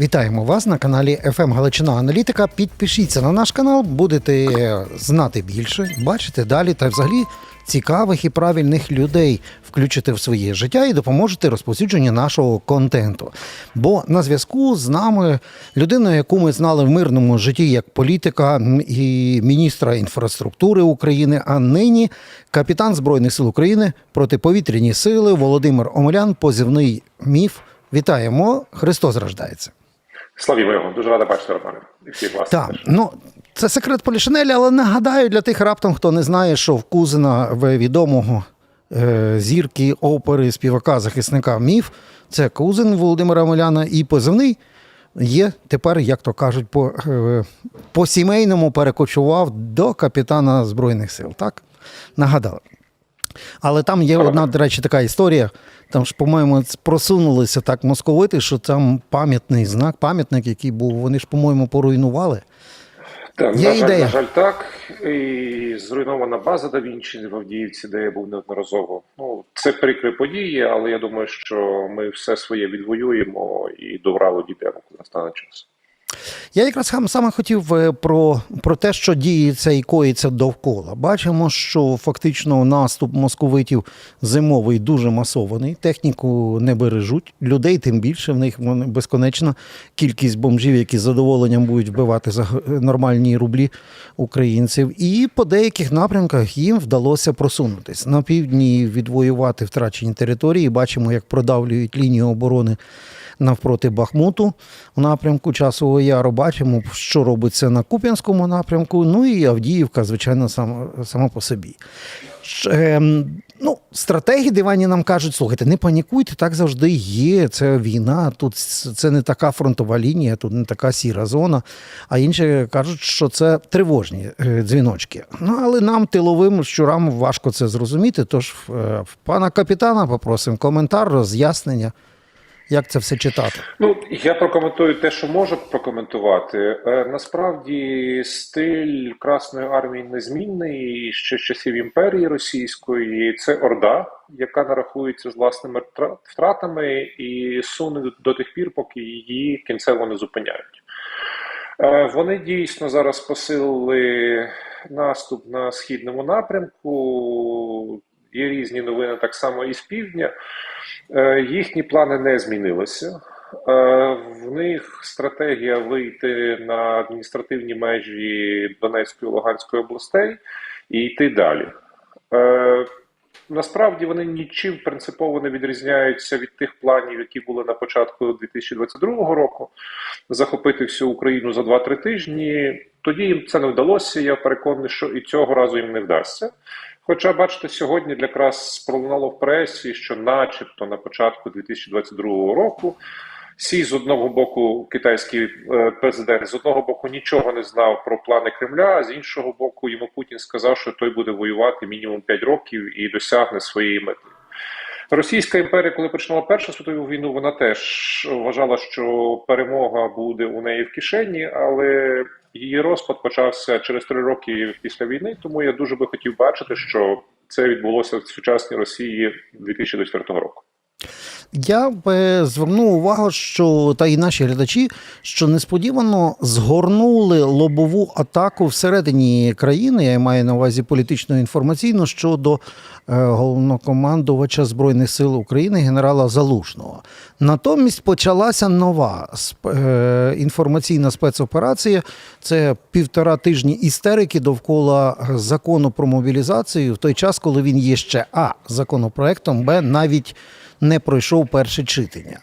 Вітаємо вас на каналі FM Галичина Аналітика. Підпишіться на наш канал, будете знати більше, бачити далі та взагалі цікавих і правильних людей включите в своє життя і допоможете розповсюдженню нашого контенту. Бо на зв'язку з нами людина, яку ми знали в мирному житті як політика і міністра інфраструктури України, а нині капітан Збройних сил України протиповітряні сили Володимир Омелян, позивний міф. Вітаємо! Христос рождається. Славімо його, дуже рада бачити, Романе. І всіх вас. Так, ну це секрет Полішинеля, але нагадаю для тих раптом, хто не знає, що в Кузина відомого е, зірки опери співака захисника міф. Це Кузин Володимира Моляна і позивний є тепер, як то кажуть, по, е, по сімейному перекочував до капітана Збройних сил. Так? Нагадали. Але там є одна, до речі, така історія. Там ж, по-моєму, просунулися так московити, що там пам'ятний знак, пам'ятник, який був, вони ж, по-моєму, поруйнували. Так, Є на, жаль, ідея. на жаль, так. І зруйнована база да Вінчі в Авдіївці, де я був неодноразово. Ну, це прикрі події, але я думаю, що ми все своє відвоюємо і до Вралу дійдемо, коли настане час. Я якраз саме хотів е, про, про те, що діється і коїться довкола. Бачимо, що фактично наступ московитів зимовий дуже масований. Техніку не бережуть, людей тим більше. В них безконечна кількість бомжів, які з задоволенням будуть вбивати за нормальні рублі українців. І по деяких напрямках їм вдалося просунутись на півдні, відвоювати втрачені території. Бачимо, як продавлюють лінію оборони навпроти Бахмуту в напрямку Часового Яру. Бачимо, що робиться на Куп'янському напрямку. Ну і Авдіївка, звичайно, сама, сама по собі. Ем, ну, стратегії дивані нам кажуть: слухайте, не панікуйте, так завжди є. Це війна, тут це не така фронтова лінія, тут не така сіра зона. А інші кажуть, що це тривожні е, дзвіночки. Ну, але нам, тиловим щурам, важко це зрозуміти. Тож е, пана капітана попросимо коментар, роз'яснення. Як це все читати? Ну, я прокоментую те, що можу прокоментувати. Е, насправді стиль Красної армії незмінний ще з часів імперії російської. Це орда, яка нарахується з власними втратами, і суне до тих пір, поки її кінцево не зупиняють. Е, Вони дійсно зараз посилили наступ на східному напрямку. Є різні новини так само і з півдня. Е, Їхні плани не змінилися. Е, В них стратегія вийти на адміністративні межі Донецької Луганської областей і йти далі. Е, Насправді вони нічим принципово не відрізняються від тих планів, які були на початку 2022 року. Захопити всю Україну за 2-3 тижні. Тоді їм це не вдалося. Я переконаний, що і цього разу їм не вдасться. Хоча, бачите, сьогодні якраз пролунало в пресі, що, начебто, на початку 2022 року Сі з одного боку, китайський е, президент з одного боку нічого не знав про плани Кремля, а з іншого боку, йому Путін сказав, що той буде воювати мінімум 5 років і досягне своєї мети. Російська імперія, коли починала Першу світову війну, вона теж вважала, що перемога буде у неї в кишені, але її розпад почався через три роки після війни. Тому я дуже би хотів бачити, що це відбулося в сучасній Росії 2024 року. Я б звернув увагу, що та і наші глядачі, що несподівано згорнули лобову атаку всередині країни. Я маю на увазі політично інформаційно щодо е, головнокомандувача збройних сил України генерала Залужного. Натомість почалася нова е, інформаційна спецоперація. Це півтора тижні істерики довкола закону про мобілізацію в той час, коли він є ще а законопроектом, б навіть не пройшов перше читання.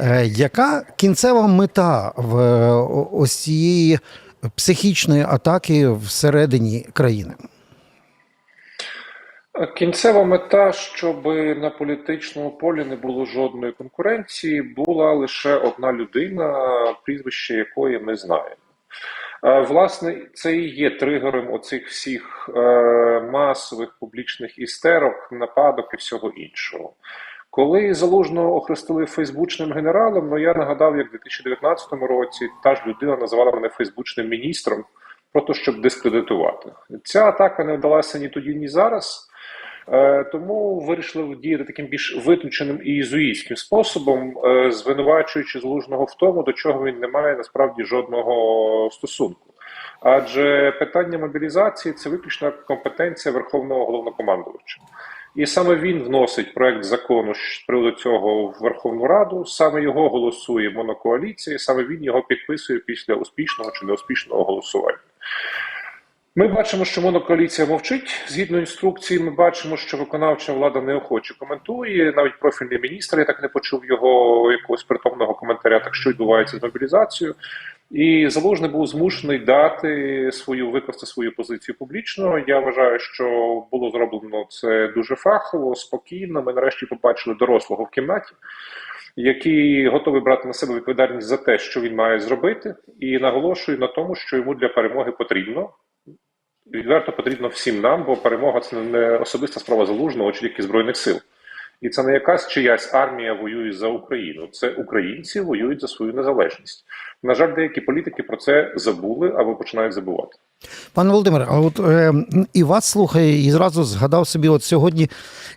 Е, Яка кінцева мета в е, ось цієї психічної атаки всередині країни? Кінцева мета, щоб на політичному полі не було жодної конкуренції, була лише одна людина, прізвище якої ми знаємо. Е, Власне, це і є тригером оцих всіх е, масових публічних істерок, нападок і всього іншого. Коли залужного охрестили фейсбучним генералом, ну я нагадав, як в 2019 році та ж людина називала мене фейсбучним міністром, просто щоб дискредитувати. Ця атака не вдалася ні тоді, ні зараз. Е, Тому вирішили діяти таким більш виключеним і ізуїтським способом, е, звинувачуючи залужного в тому, до чого він не має насправді жодного стосунку. Адже питання мобілізації це виключна компетенція Верховного головнокомандувача. І саме він вносить проект закону з приводу цього в Верховну Раду. Саме його голосує монокоаліція, саме він його підписує після успішного чи неуспішного голосування. Ми бачимо, що монокоаліція мовчить. Згідно інструкції, ми бачимо, що виконавча влада неохоче коментує. Навіть профільний міністр я так не почув його якогось притомного коментаря, так що відбувається з мобілізацією. І залужний був змушений дати свою викласти свою позицію публічно. Я вважаю, що було зроблено це дуже фахово, спокійно. Ми нарешті побачили дорослого в кімнаті, який готовий брати на себе відповідальність за те, що він має зробити, і наголошую на тому, що йому для перемоги потрібно. Відверто потрібно всім нам, бо перемога це не особиста справа залужного чи тільки збройних сил. І це не якась чиясь армія воює за Україну. Це українці воюють за свою незалежність. На жаль, деякі політики про це забули або починають забувати. Пане Володимире, а от е, і вас слухає, і зразу згадав собі, от сьогодні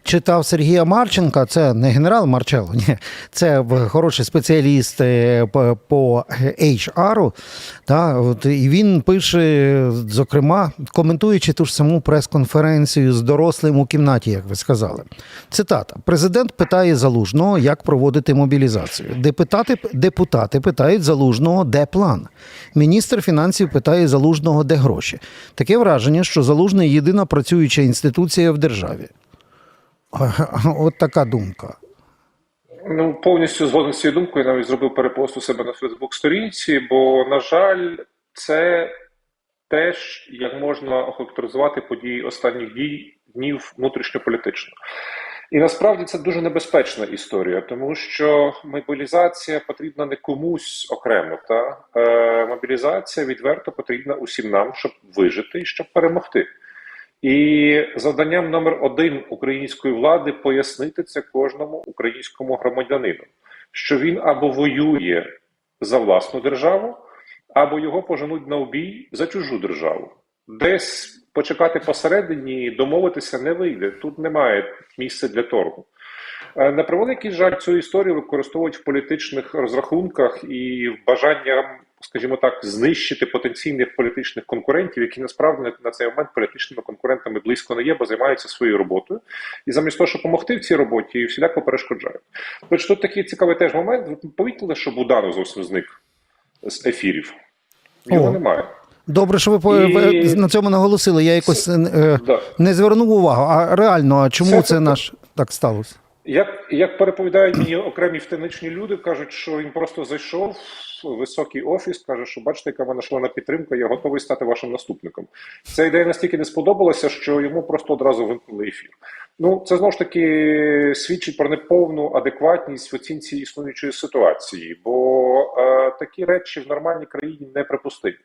читав Сергія Марченка, це не генерал Марчелло, ні, це хороший спеціаліст е, по, HR. Та, от, і він пише, зокрема, коментуючи ту ж саму прес-конференцію з дорослим у кімнаті, як ви сказали. Цитата: Президент питає залужного, як проводити мобілізацію. Депутати, депутати питають залужного, де план. Міністр фінансів питає залужного, де гроші. Таке враження, що залужний єдина працююча інституція в державі. От така думка. Ну, повністю згоден з цією думкою. Я навіть зробив перепост у себе на Фейсбук-сторінці, бо, на жаль, це теж як можна охарактеризувати події останніх дій днів внутрішньополітично. І насправді це дуже небезпечна історія, тому що мобілізація потрібна не комусь окремо. Та е, мобілізація відверто потрібна усім нам, щоб вижити і щоб перемогти. І завданням номер один української влади пояснити це кожному українському громадянину, що він або воює за власну державу, або його поженуть на обій за чужу державу. Десь почекати посередині, домовитися не вийде. Тут немає місця для торгу. Е, На превеликий жаль, цю історію використовують в політичних розрахунках і в бажанням, скажімо так, знищити потенційних політичних конкурентів, які насправді на- цей момент політичними конкурентами близько не є, бо займаються своєю роботою. І замість того, щоб допомогти в цій роботі, всіляко перешкоджають. Тож тут такий цікавий теж момент. Ви помітили, що Буданов зовсім зник з ефірів? Його О. немає. Добре, що ви, І- ви на цьому наголосили. Я якось е, Да. не звернув увагу. А реально, а чому Це це наш так сталося? Як, як переповідають мені окремі втеничні люди, кажуть, що він просто зайшов в високий офіс, каже, що бачите, яка в мене шлена підтримка, я готовий стати вашим наступником. Ця ідея настільки не сподобалася, що йому просто одразу вимкнули ефір. Ну, це знову ж таки свідчить про неповну адекватність в оцінці існуючої ситуації, бо е, такі речі в нормальній країні неприпустимі.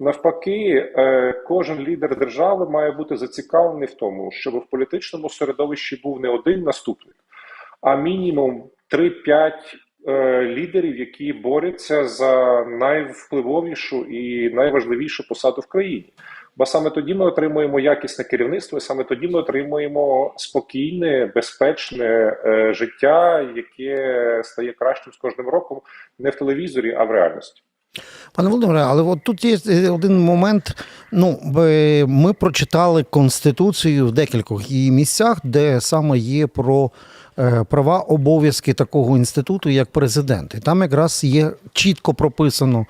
Навпаки, е, кожен лідер держави має бути зацікавлений в тому, щоб в політичному середовищі був не один наступник, а мінімум 3-5 е, лідерів, які борються за найвпливовішу і найважливішу посаду в країні. Бо саме тоді ми отримуємо якісне керівництво, і саме тоді ми отримуємо спокійне, безпечне е, життя, яке стає кращим з кожним роком, не в телевізорі, а в реальності. Пане Володимире, але от тут є е, один момент. Ну, ми прочитали Конституцію в декількох її місцях, де саме є про е, права обов'язки такого інституту, як президент. І там якраз є чітко прописано.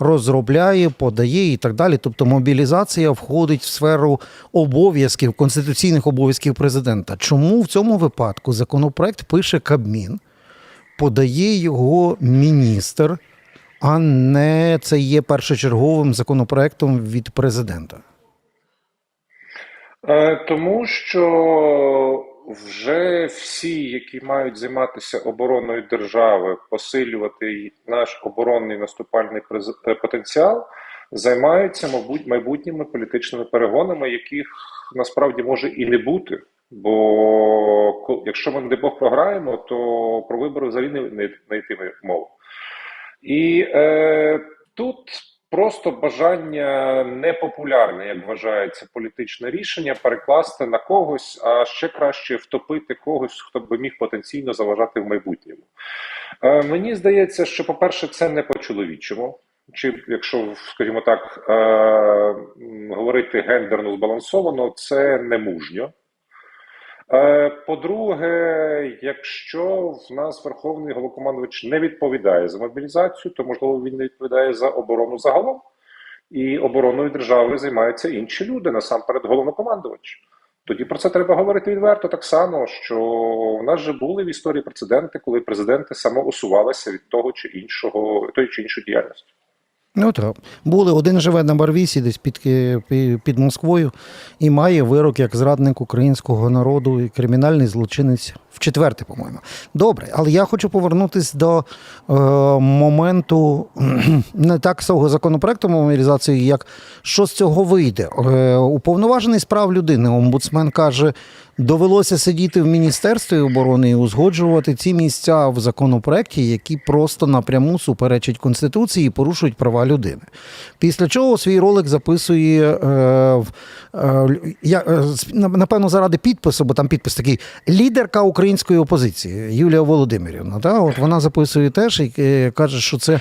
Розробляє, подає і так далі. Тобто мобілізація входить в сферу обов'язків, конституційних обов'язків президента. Чому в цьому випадку законопроект пише Кабмін, подає його міністр, а не це є першочерговим законопроектом від президента. Е, Тому що вже всі, які мають займатися обороною держави, посилювати наш оборонний наступальний е, потенціал, займаються, мабуть, майбутніми політичними перегонами, яких насправді може і не бути. Бо якщо ми, не Бог, програємо, то про вибори взагалі не, не, не йтиме мова. І е, тут просто бажання непопулярне, як вважається, політичне рішення перекласти на когось, а ще краще втопити когось, хто би міг потенційно заважати в майбутньому. Е, мені здається, що, по-перше, це не по-чоловічому. Чи якщо, скажімо так, е, говорити гендерно збалансовано, це не мужньо. Е, По-друге, якщо в нас Верховний Головнокомандувач не відповідає за мобілізацію, то можливо він не відповідає за оборону загалом. І обороною держави займаються інші люди, насамперед головнокомандувач. Тоді про це треба говорити відверто так само, що в нас же були в історії прецеденти, коли президенти самоусувалися від того чи іншого, тої чи іншої діяльності. Ну так. Були один живе на Барвісі, десь під, під Москвою, і має вирок як зрадник українського народу і кримінальний злочинець в четверте, по-моєму. Добре, але я хочу повернутися до е, моменту не так свого законопроекту мобілізації, як що з цього вийде. Е, уповноважений з прав людини, омбудсмен каже, довелося сидіти в Міністерстві оборони і узгоджувати ці місця в законопроекті, які просто напряму суперечать Конституції і порушують права людини. Після чого свій ролик записує е, е, е, напевно, заради підпису, бо там підпис такий лідерка української опозиції Юлія Володимирівна. Та? От вона записує теж і е, каже, що це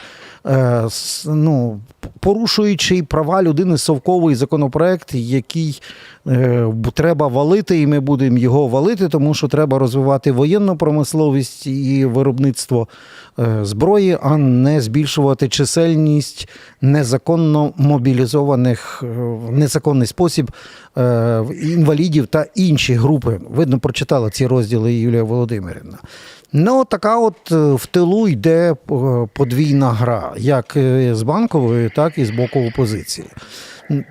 ну, порушуючий права людини совковий законопроект, який е, треба валити, і ми будемо його валити, тому що треба розвивати воєнну промисловість і виробництво е, зброї, а не збільшувати чисельність незаконно мобілізованих е, незаконний спосіб е, інвалідів та інші групи. Видно, прочитала ці розділи Юлія Володимирівна. Ну, така от е, в тилу йде е, подвійна гра, як е, з банкової, так і з боку опозиції.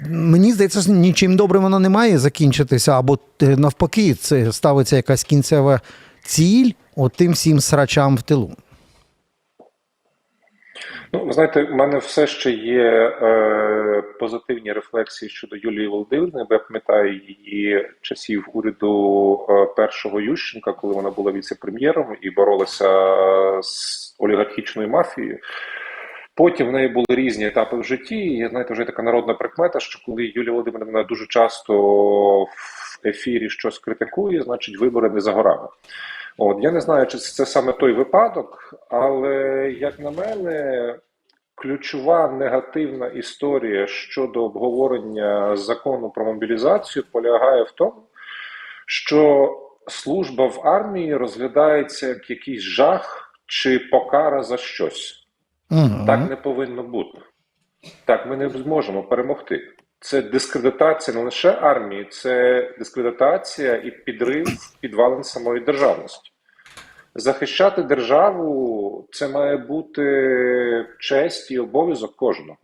Мені здається, нічим добрим воно не має закінчитися, або навпаки, це ставиться якась кінцева ціль от тим всім срачам в тилу. Ну, ви знаєте, у мене все ще є е, позитивні рефлексії щодо Юлії Володимирівни, бо я пам'ятаю її часів уряду е, першого Ющенка, коли вона була віце-прем'єром і боролася з олігархічною мафією. Потім в неї були різні етапи в житті. І знаєте, вже така народна прикмета, що коли Юлія Володимирівна дуже часто в ефірі щось критикує, значить вибори не за горами. От я не знаю, чи це саме той випадок, але як на мене, ключова негативна історія щодо обговорення закону про мобілізацію полягає в тому, що служба в армії розглядається як якийсь жах чи покара за щось. Угу. Так не повинно бути. Так ми не зможемо перемогти. Це дискредитація не лише армії, це дискредитація і підрив підвалин самої державності. Захищати державу це має бути честь і обов'язок кожного.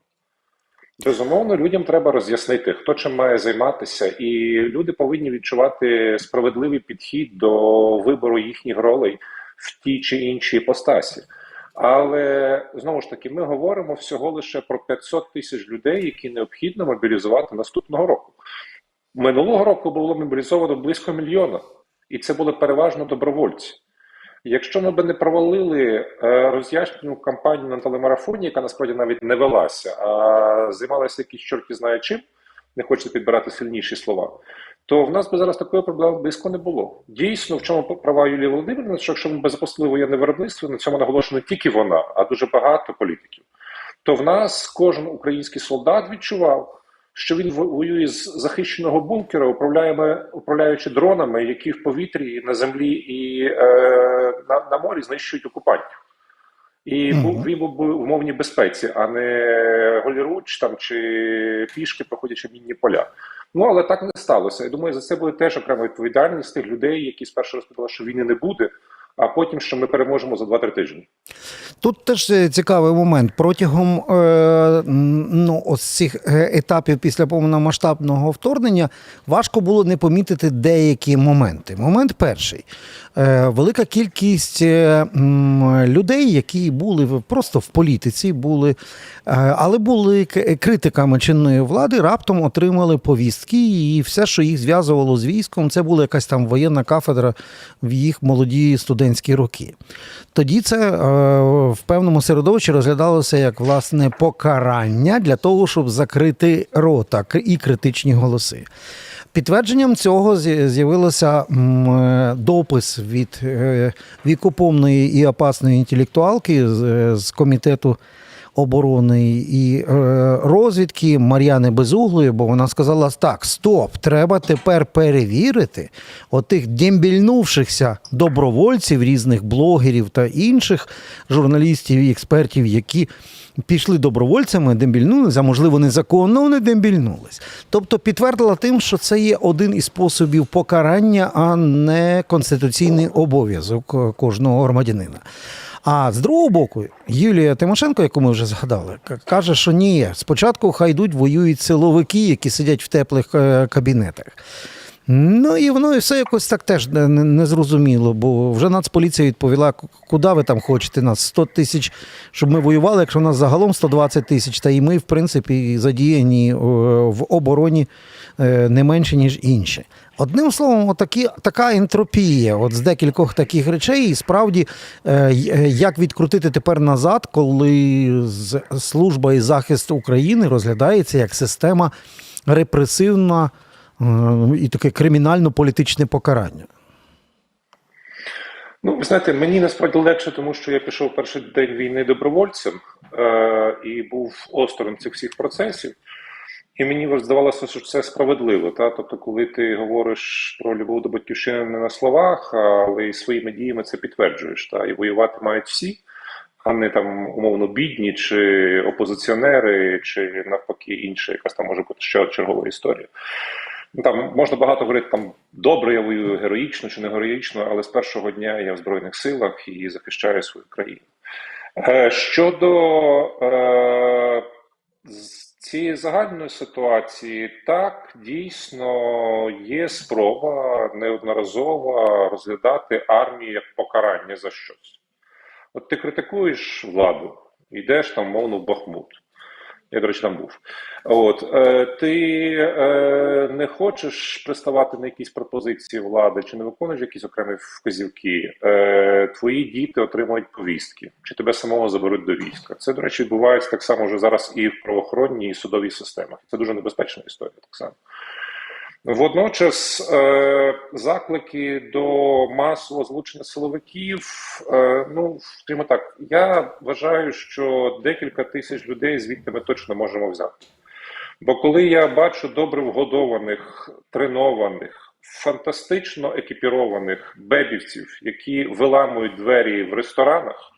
Безумовно, людям треба роз'яснити, хто чим має займатися, і люди повинні відчувати справедливий підхід до вибору їхніх ролей в тій чи іншій постасі. Але знову ж таки, ми говоримо всього лише про 500 тисяч людей, які необхідно мобілізувати наступного року. Минулого року було мобілізовано близько мільйона, і це були переважно добровольці. Якщо ми б не провалили е, роз'яснювальну кампанію на телемарафоні, яка насправді навіть не велася, а займалася якісь чорті знає чим, не хочеться підбирати сильніші слова, то в нас би зараз такої проблеми близько не було. Дійсно, в чому права Юлії Володимирівни, що якщо ми б запустили воєнне виробництво, на цьому наголошено не тільки вона, а дуже багато політиків. То в нас кожен український солдат відчував, що він воює з захищеного бункера, управляємо- управляючи дронами, які в повітрі, на землі і е, на, на морі знищують окупантів. І був він в умовній безпеці, а не голіруч там чи пішки, проходячи мінні поля. Ну але так не сталося. Я думаю, за це буде теж окрема відповідальність тих людей, які спершу розповідали, що війни не буде, а потім що ми переможемо за 2-3 тижні. Тут теж е, цікавий момент. Протягом е, ну, ось цих е, етапів після повномасштабного вторгнення важко було не помітити деякі моменти. Момент перший. Е, велика кількість е, людей, які були просто в політиці, були, але були критиками чинної влади, раптом отримали повістки, і все, що їх зв'язувало з військом, це була якась там воєнна кафедра в їх молоді студентські роки. Тоді це е, в певному середовищі розглядалося як власне покарання для того, щоб закрити рота і критичні голоси. Підтвердженням цього з'я- з'явилося е, допис від вікоповної і опасної інтелектуалки е, з комітету оборони і е, розвідки Мар'яни Безуглої, бо вона сказала: так, стоп, треба тепер перевірити отих дембільнувшихся добровольців, різних блогерів та інших журналістів і експертів, які пішли добровольцями, дембільнулися, а можливо, незаконно вони дембільнулись. Тобто підтвердила тим, що це є один із способів покарання, а не конституційний обов'язок е, кожного громадянина. А з другого боку, Юлія Тимошенко, яку ми вже згадали, каже, що ні, спочатку хай йдуть воюють силовики, які сидять в теплих е, кабінетах. Ну і воно і все якось так теж не, не- не бо вже Нацполіція відповіла, куди ви там хочете нас? 100 тисяч, щоб ми воювали, якщо у нас загалом 120 тисяч, та і ми, в принципі, задіяні е, в обороні е, не менше, ніж інші. Одним словом, отакі, така ентропія от з декількох таких речей, і справді, е, е, як відкрутити тепер назад, коли служба і захист України розглядається як система репресивна е, і таке кримінально-політичне покарання. Ну, ви знаєте, мені насправді легше, тому що я пішов перший день війни добровольцем е- і був осторонь цих всіх процесів. І мені здавалося, що це справедливо. Та? Тобто, коли ти говориш про любов до батьківщини не на словах, але й своїми діями це підтверджуєш. Та? І воювати мають всі, а не там умовно бідні, чи опозиціонери, чи навпаки інша якась там може бути ще чергова історія. Ну, Там можна багато говорити там добре, я воюю героїчно чи не героїчно, але з першого дня я в Збройних силах і захищаю свою країну. Е, Щодо е, цієї загальної ситуації, так дійсно є спроба неодноразово розглядати армію як покарання за щось. От ти критикуєш владу, йдеш там, мовно, в Бахмут. Я, до речі, там був. От е, ти е, не хочеш приставати на якісь пропозиції влади, чи не виконуєш якісь окремі вказівки. Е, твої діти отримують повістки, чи тебе самого заберуть до війська. Це, до речі, відбувається так само вже зараз і в правоохоронній і судовій системах. Це дуже небезпечна історія, так само. Водночас е, заклики до масового злучення силовиків. Е, ну скажімо так, я вважаю, що декілька тисяч людей звідти ми точно можемо взяти. Бо коли я бачу добре вгодованих, тренованих, фантастично екіпірованих бебівців, які виламують двері в ресторанах.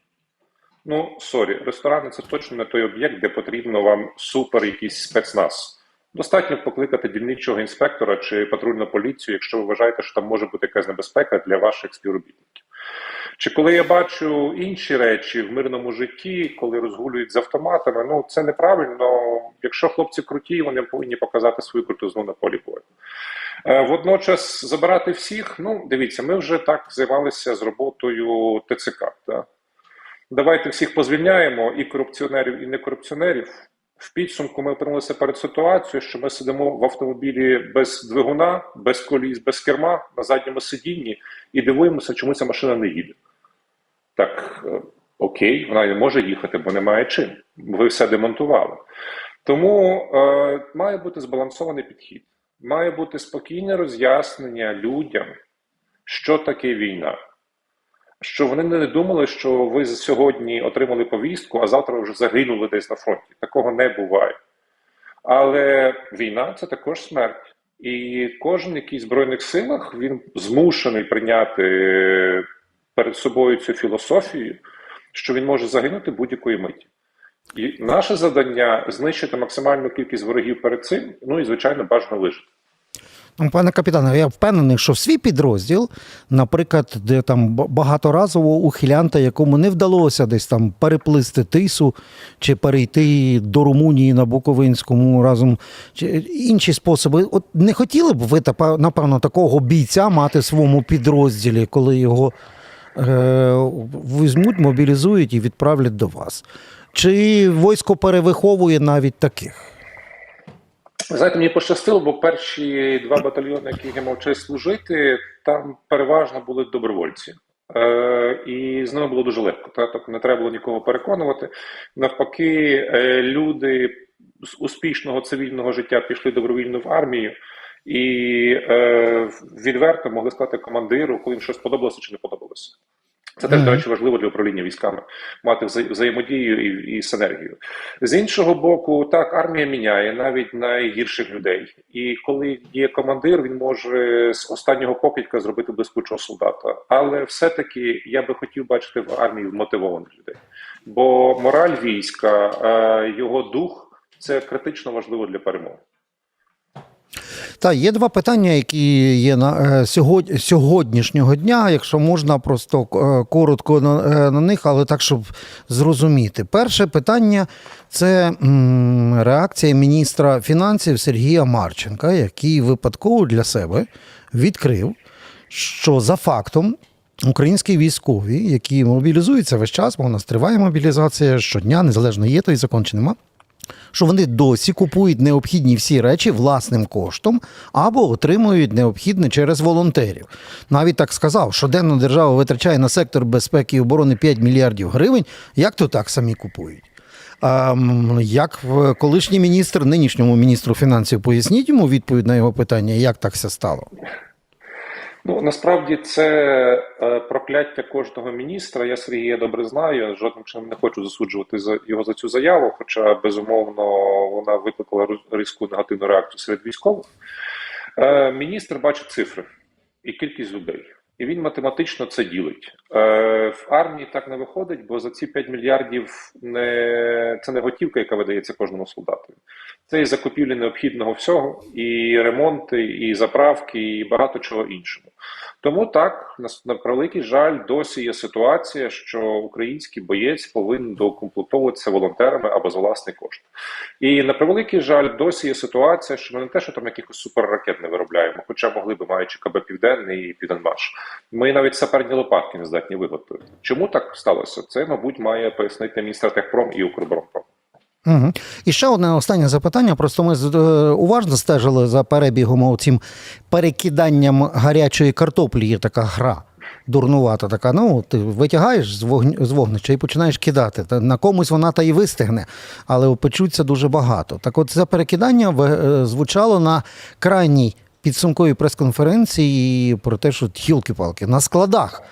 Ну, сорі, ресторани це точно не той об'єкт, де потрібно вам супер якийсь спецназ. Достатньо покликати дільничого інспектора чи патрульну поліцію, якщо ви вважаєте, що там може бути якась небезпека для ваших співробітників. Чи коли я бачу інші речі в мирному житті, коли розгулюють з автоматами, ну це неправильно. Якщо хлопці круті, вони повинні показати свою крутизну на полі бою. Е, Водночас забирати всіх, ну дивіться, ми вже так займалися з роботою ТЦК. Так? Давайте всіх позвільняємо і корупціонерів, і некорупціонерів. В підсумку ми опинилися перед ситуацією, що ми сидимо в автомобілі без двигуна, без коліс, без керма на задньому сидінні і дивуємося, чому ця машина не їде. Так, е, окей, вона не може їхати, бо немає чим. Ви все демонтували. Тому е, має бути збалансований підхід, має бути спокійне роз'яснення людям, що таке війна. Що вони не думали, що ви сьогодні отримали повістку, а завтра вже загинули десь на фронті. Такого не буває. Але війна це також смерть. І кожен, який в Збройних силах, він змушений прийняти перед собою цю філософію, що він може загинути будь-якої миті. І наше завдання знищити максимальну кількість ворогів перед цим, ну і звичайно бажано вижити. Ну, Пане капітане, я впевнений, що свій підрозділ, наприклад, де там б- багаторазово ухилянта, якому не вдалося десь там переплисти тису чи перейти до Румунії на Буковинському разом, чи інші способи. От не хотіли б ви, напевно, такого бійця мати в своєму підрозділі, коли його е, візьмуть, мобілізують і відправлять до вас? Чи військо перевиховує навіть таких? Знаєте, мені пощастило, бо перші два батальйони, які я мав честь служити, там переважно були добровольці. Е, і з ними було дуже легко. Та? Тобто не треба було нікого переконувати. Навпаки, е, люди з успішного цивільного життя пішли добровільно в армію і е, відверто могли сказати командиру, коли їм щось подобалося чи не подобалося. Це теж, до речі, важливо для управління військами мати вза- взаємодію і, і синергію. З іншого боку, так, армія міняє навіть найгірших людей. І коли є командир, він може з останнього покидька зробити блискучого солдата. Але все-таки я би хотів бачити в армії мотивованих людей. Бо мораль війська, е, його дух це критично важливо для перемоги. Та є два питання, які є на е, сьогодні, сьогоднішнього дня, якщо можна просто е, коротко на, е, на них, але так, щоб зрозуміти. Перше питання це реакція міністра фінансів Сергія Марченка, який випадково для себе відкрив, що за фактом. Українські військові, які мобілізуються весь час, бо у нас триває мобілізація щодня, незалежно є той закон чи нема що вони досі купують необхідні всі речі власним коштом або отримують необхідне через волонтерів. Навіть так сказав, щоденно держава витрачає на сектор безпеки і оборони 5 мільярдів гривень. Як то так самі купують? Як в- колишній міністр, нинішньому міністру фінансів, поясніть йому відповідь на його питання, як так все стало? Ну насправді це е, прокляття кожного міністра. Я Сергія добре знаю. Жодним чином не хочу засуджувати за його за цю заяву. Хоча безумовно вона викликала різку негативну реакцію серед військових. Е, міністр бачить цифри і кількість людей, і він математично це ділить. Е, в армії так не виходить, бо за ці 5 мільярдів не це не готівка, яка видається кожному солдату. Це і закупівлі необхідного всього, і ремонти, і заправки, і багато чого іншого. Тому так, на, превеликий жаль, досі є ситуація, що український боєць повинен доукомплектовуватися волонтерами або за власний кошт. І на превеликий жаль, досі є ситуація, що ми не те, що там якихось суперракет не виробляємо, хоча могли би, маючи КБ Південний і Південмаш. Ми навіть саперні лопатки не здатні виготовити. Чому так сталося? Це, мабуть, має пояснити міністр Техпром і Укроборонпром. Угу. І ще одне останнє запитання. Просто ми е, уважно стежили за перебігом цим перекиданням гарячої картоплі. Є така гра. Дурнувата така. Ну, ти витягаєш з, вогн... з вогнища і починаєш кидати. На комусь вона та й вистигне, але опечуться дуже багато. Так от це перекидання е, звучало на крайній підсумковій прес-конференції про те, що тхілки-палки на складах.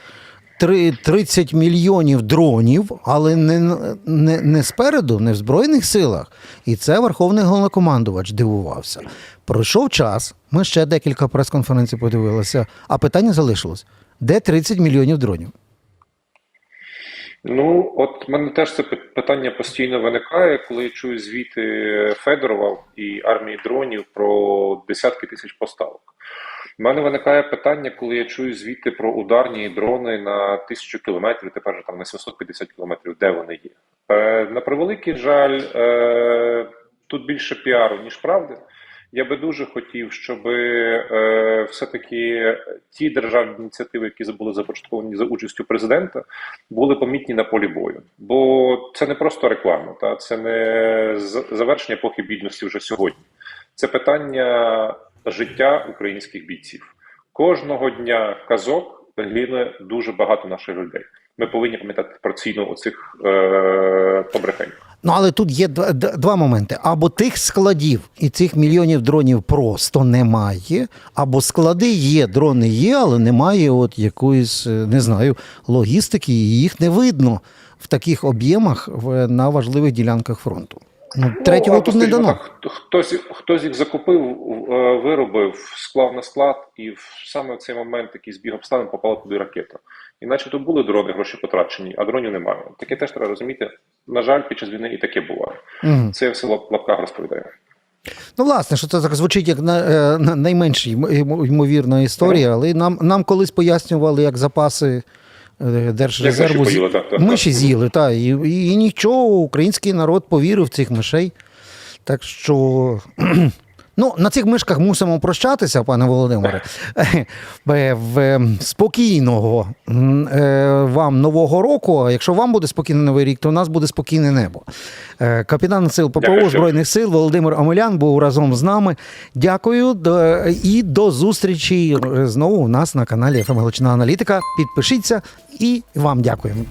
Три- 30 мільйонів дронів, але не, не, не спереду, не в Збройних силах. І це Верховний головнокомандувач дивувався. Пройшов час, ми ще декілька прес-конференцій подивилися, а питання залишилось: де 30 мільйонів дронів? Ну, от мене теж це питання постійно виникає, коли я чую звіти Федорова і армії дронів про десятки тисяч поставок. У мене виникає питання, коли я чую звіти про ударні дрони на тисячу кілометрів, тепер там на 750 кілометрів, де вони є. Е, на превеликий жаль, е, тут більше піару, ніж правди. Я би дуже хотів, щоб е, все-таки ті державні ініціативи, які були започатковані за участю президента, були помітні на полі бою. Бо це не просто реклама, та це не завершення епохи бідності вже сьогодні. Це питання життя українських бійців. Кожного дня казок гине дуже багато наших людей. Ми повинні пам'ятати про ціну оцих е, побрехень. Ну, але тут є два, моменти: або тих складів і цих мільйонів дронів просто немає, або склади є, дрони є, але немає от якоїсь, е, не знаю, логістики, і їх не видно в таких об'ємах в- на важливих ділянках фронту. Ну, третього або, тут не дано. так, хтось, хтось їх закупив, е, виробив, склав на склад, і в саме в цей момент якийсь збіг обставин попала туди ракета. І начебто були дрони, гроші потрачені, а дронів немає. Таке теж треба розуміти. На жаль, під час війни і таке буває. Мгм. Це я все в лапках розповідаю. Ну, власне, що це так звучить як на, е, на- найменш йм- йм- ймовірна історія, але нам, нам колись пояснювали, як запаси е, Держрезерву. миші поїли, так, так, миші так. з'їли, так. І, і, і нічого, український народ повірив в цих мишей. Так що Ну, на цих мишках мусимо прощатися, пане Володимире. Е, в- Спокійного е, вам нового року. Якщо вам буде спокійний новий рік, то у нас буде спокійне небо. Е, Капітан сил ППО Дякую. Збройних сил Володимир Омелян був разом з нами. Дякую і до зустрічі е, знову у нас на каналі ФМ Галичина Аналітика. Підпишіться і вам дякуємо.